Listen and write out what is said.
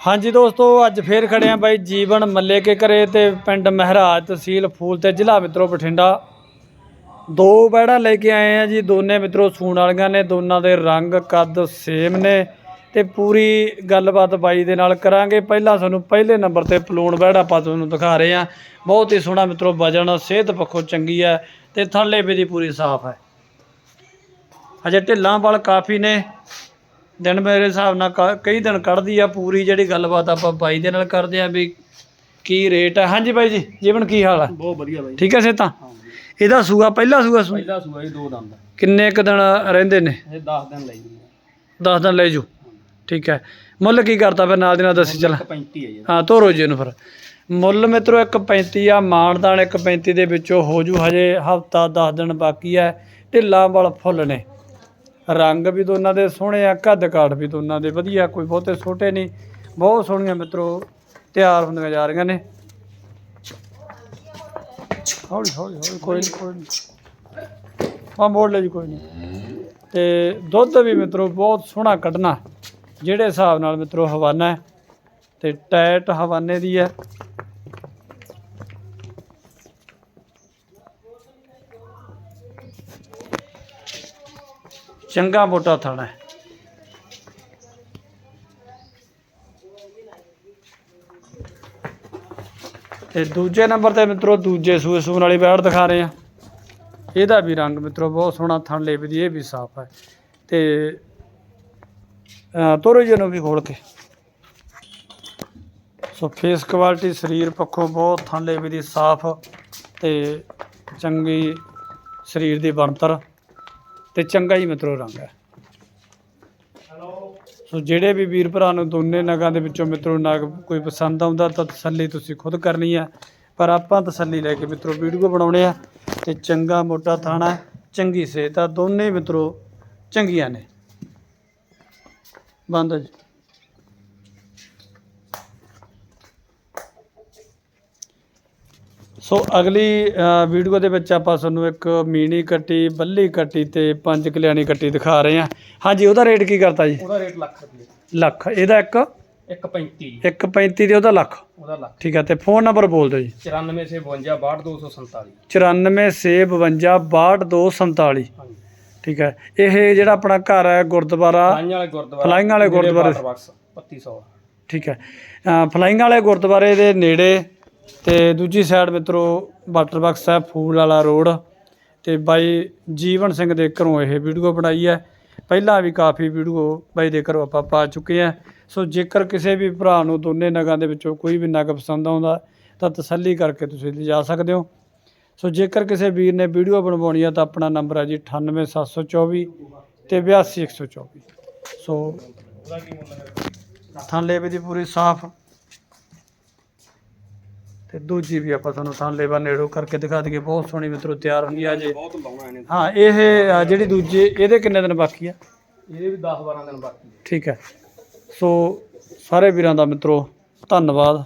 ਹਾਂਜੀ ਦੋਸਤੋ, ਅੱਜ ਫੇਰ ਖੜੇ ਆ ਬਾਈ ਜੀਵਨ ਮੱਲੇ ਕੇ ਘਰੇ ਤੇ ਪਿੰਡ ਮਹਿਰਾਜ ਤਹਿਸੀਲ ਫੂਲ ਤੇ ਜ਼ਿਲ੍ਹਾ ਮਿੱਤਰੋ ਬਠਿੰਡਾ। ਦੋ ਬੈੜਾਂ ਲੈ ਕੇ ਆਏ ਆ ਜੀ, ਦੋਨੇ ਮਿੱਤਰੋ ਸੂਣ ਵਾਲੀਆਂ ਨੇ, ਦੋਨਾਂ ਦੇ ਰੰਗ, ਕੱਦ ਸੇਮ ਨੇ ਤੇ ਪੂਰੀ ਗੱਲਬਾਤ ਬਾਈ ਦੇ ਨਾਲ ਕਰਾਂਗੇ। ਪਹਿਲਾਂ ਤੁਹਾਨੂੰ ਪਹਿਲੇ ਨੰਬਰ ਤੇ ਪਲੂਣ ਬੈੜ ਆਪਾਂ ਤੁਹਾਨੂੰ ਦਿਖਾ ਰਹੇ ਆ ਬਹੁਤ ਹੀ ਸੋਹਣਾ ਮਿੱਤਰੋ ਵਜਨ, ਸਿਹਤ ਪੱਖੋਂ ਚੰਗੀ ਹੈ ਤੇ ਥੱਲੇ ਵੀ ਦੀ ਪੂਰੀ ਸਾਫ਼ ਹੈ। ਅਜੇ ਢਿੱਲਾਂ ਵਾਲ ਕਾਫੀ ਨੇ। ਦਿਨ ਮੇਰੇ ਹਿਸਾਬ ਨਾਲ ਕ- ਕਈ ਦਿਨ ਕੱਢਦੀ ਆ ਪੂਰੀ ਜਿਹੜੀ ਗੱਲਬਾਤ ਆਪਾਂ ਬਾਈ ਦੇ ਨਾਲ ਕਰਦੇ ਆ ਵੀ ਕੀ ਰੇਟ ਹੈ ਹਾਂਜੀ ਬਾਈ ਜੀ ਜੀਵਨ ਕੀ ਹਾਲ ਹੈ ਬਹੁਤ ਵਧੀਆ ਬਾਈ। ਠੀਕ ਹੈ ਸੇ ਤਾਂ ਹਾਂ ਜੀ। ਇਹਦਾ ਸੂਆ ਪਹਿਲਾ ਸੂਆ ਸੂ ਪਹਿਲਾ ਸੂਆ ਜੀ ਦੋ ਦੰਦ। ਕਿੰਨੇ ਕੁ ਦਿਨ ਰਹਿੰਦੇ ਨੇ? ਇਹ 10 ਦਿਨ ਲਈ ਜੀ। 10 ਦਿਨ ਲੈ ਜੂ ਠੀਕ ਹੈ ਮੁੱਲ ਕੀ ਕਰਤਾ ਫਿਰ ਨਾਲ ਦੀ ਨਾਲ ਦੱਸੀ ਚੱਲ। 35 ਹੈ ਜੀ ਹਾਂ ਤੋਰੋ ਜੀ ਇਹਨੂੰ ਫਿਰ। ਮੁੱਲ ਮਿੱਤਰੋ 1.35 ਆ ਮਾਨਦਾਨ 1.35 ਦੇ ਵਿੱਚੋਂ ਹੋ ਜੂ ਹਜੇ ਹਫਤਾ 10 ਦਿਨ ਬਾਕੀ ਹੈ ਢਿੱਲਾਂ ਵਾਲ ਫੁੱਲ ਨੇ। ਰੰਗ ਵੀ ਦੋਨਾਂ ਦੇ ਸੋਹਣੇ ਆ, ਕੱਦ ਕਾਠ ਵੀ ਦੋਨਾਂ ਦੇ ਵਧੀਆ, ਕੋਈ ਬਹੁਤੇ ਛੋਟੇ ਨਹੀਂ। ਬਹੁਤ ਸੋਹਣੀਆਂ ਮਿੱਤਰੋ, ਤਿਆਰ ਹੁੰਦੀਆਂ ਜਾ ਰਹੀਆਂ ਨੇ। ਹੌਲੀ ਹੌਲੀ ਹੌਲੀ, ਕੋਈ ਨਹੀਂ ਕੋਈ ਨਹੀਂ। ਆ ਮੋੜ ਲੈ ਜੀ, ਕੋਈ ਨਹੀਂ। ਤੇ ਦੁੱਧ ਵੀ ਮਿੱਤਰੋ, ਬਹੁਤ ਸੋਹਣਾ ਕੱਢਣਾ। ਜਿਹੜੇ ਹਿਸਾਬ ਨਾਲ ਮਿੱਤਰੋ ਹਵਾਨਾ ਹੈ, ਤੇ ਟੈਟ ਹਵਾਨੇ ਦੀ ਹੈ। ਚੰਗਾ ਮੋਟਾ ਥਾਣਾ ਹੈ। ਤੇ ਦੂਜੇ ਨੰਬਰ ਤੇ ਮਿੱਤਰੋ, ਦੂਜੇ ਸੂਏ ਸੂਣ ਵਾਲੀ ਬੈੜ ਦਿਖਾ ਰਹੇ ਆ ਇਹਦਾ ਵੀ ਰੰਗ ਮਿੱਤਰੋ, ਬਹੁਤ ਸੋਹਣਾ ਥਣ ਲੇਪ ਦੀ, ਇਹ ਵੀ ਸਾਫ਼ ਹੈ। ਤੇ, ਅਹ, ਤੋਰੋ ਜੀ ਨੂੰ ਵੀ ਖੋਲ ਕੇ। ਸੋ ਫੇਸ ਕੁਆਲਿਟੀ ਸਰੀਰ ਪੱਖੋਂ ਬਹੁਤ ਥਣ ਲੇਪ ਦੀ, ਸਾਫ਼ ਤੇ ਚੰਗੀ ਸਰੀਰ ਦੀ ਬਣਤਰ। ਤੇ ਚੰਗਾ ਹੀ ਮਿੱਤਰੋ ਰੰਗ ਹੈ। ਸੋ ਜਿਹੜੇ ਵੀ ਵੀਰ ਭਰਾ ਨੂੰ ਦੋਨੇ ਨਗਾਂ ਦੇ ਵਿੱਚੋਂ ਮਿੱਤਰੋ ਨਗ ਕੋਈ ਪਸੰਦ ਆਉਂਦਾ ਤਾਂ ਤਸੱਲੀ ਤੁਸੀਂ ਖੁਦ ਕਰਨੀ ਹੈ। ਪਰ ਆਪਾਂ ਤਸੱਲੀ ਲੈ ਕੇ ਮਿੱਤਰੋ ਵੀਡੀਓ ਬਣਾਉਣੇ ਆ ਤੇ ਚੰਗਾ ਮੋਟਾ ਥਾਣਾ, ਚੰਗੀ ਸਿਹਤ ਆ, ਦੋਨੇ ਮਿੱਤਰੋ ਚੰਗੀਆਂ ਨੇ। ਬੰਦ ਜੀ। ਸੋ ਅਗਲੀ ਵੀਡੀਓ ਦੇ ਵਿੱਚ ਆਪਾਂ ਤੁਹਾਨੂੰ ਇੱਕ ਮੀਨੀ ਕੱਟੀ ਬੱਲੀ ਕੱਟੀ ਤੇ ਪੰਜ ਕਲਿਆਣੀ ਕੱਟੀ ਦਿਖਾ ਰਹੇ ਹਾਂ। ਹਾਂਜੀ ਉਹਦਾ ਰੇਟ ਕੀ ਕਰਤਾ ਜੀ? ਉਹਦਾ ਰੇਟ ਲੱਖ ਰੁਪਏ। ਲੱਖ। ਇਹਦਾ ਇੱਕ? 135 ਜੀ 1.35 ਦੇ ਉਹਦਾ ਲੱਖ। ਉਹਦਾ ਲੱਖ। ਠੀਕ ਹੈ ਤੇ ਫੋਨ ਨੰਬਰ ਬੋਲ ਦਿਓ ਜੀ। 94 ਸੇ 52 6247 94626247 ਹਾਂਜੀ। ਠੀਕ ਹੈ ਇਹ ਜਿਹੜਾ ਆਪਣਾ ਘਰ ਹੈ ਗੁਰਦੁਆਰਾ ਫਲਾਈਆਂ ਵਾਲੇ ਗੁਰਦੁਆਰਾ ਫਲਾਈਆਂ ਵਾਲੇ ਗੁਰਦੁਆਰੇ। ਬਾਕਸ 3500 ਠੀਕ ਹੈ ਫਲਾਈਂਗ ਵਾਲੇ ਗੁਰਦੁਆਰੇ ਦੇ ਨੇੜੇ ਤੇ ਦੂਜੀ ਸਾਈਡ ਮਿੱਤਰੋ ਵਾਟਰ ਬਾਕਸ ਹੈ ਫੂਲ ਵਾਲਾ ਰੋਡ ਤੇ ਬਾਈ ਜੀਵਨ ਸਿੰਘ ਦੇ ਘਰੋਂ ਇਹ ਵੀਡੀਓ ਬਣਾਈ ਹੈ। ਪਹਿਲਾਂ ਵੀ ਕਾਫੀ ਵੀਡੀਓ ਬਾਈ ਦੇ ਘਰੋਂ ਆਪਾਂ ਪਾ ਚੁੱਕੇ ਆ ਸੋ ਜੇਕਰ ਕਿਸੇ ਵੀ ਭਰਾ ਨੂੰ ਦੋਨੇ ਨਗਾਂ ਦੇ ਵਿੱਚੋਂ ਕੋਈ ਵੀ ਨਗ ਪਸੰਦ ਆਉਂਦਾ, ਤਾਂ ਤਸੱਲੀ ਕਰਕੇ ਤੁਸੀਂ ਲਿਜਾ ਸਕਦੇ ਹੋ। ਸੋ ਜੇਕਰ ਕਿਸੇ ਵੀਰ ਨੇ ਵੀਡੀਓ ਬਣਵਾਉਣੀ ਆ ਤਾਂ ਆਪਣਾ ਨੰਬਰ ਹੈ ਜੀ 98724 ਤੇ 82124 ਸੋ ਥਾਂ ਲੇਵੇ ਦੀ ਪੂਰੀ ਸਾਫ਼ ਤੇ ਦੂਜੀ ਵੀ ਆਪਾਂ ਤੁਹਾਨੂੰ ਥਾਂ ਲੇਵਾ ਨੇੜੋ ਕਰਕੇ ਦਿਖਾ ਦਈਏ ਬਹੁਤ ਸੋਹਣੀ ਮਿੱਤਰੋ ਤਿਆਰ ਹੁੰਦੀ ਆ ਜੇ ਬਹੁਤ ਲਾਉਣਾ ਇਹਨੇ। ਹਾਂ ਇਹ ਜਿਹੜੀ ਦੂਜੀ ਇਹਦੇ ਕਿੰਨੇ ਦਿਨ ਬਾਕੀ ਆ? ਇਹਦੇ ਵੀ 10 12 ਦਿਨ ਬਾਕੀ ਠੀਕ ਹੈ। ਸੋ ਸਾਰੇ ਵੀਰਾਂ ਦਾ ਮਿੱਤਰੋ ਧੰਨਵਾਦ।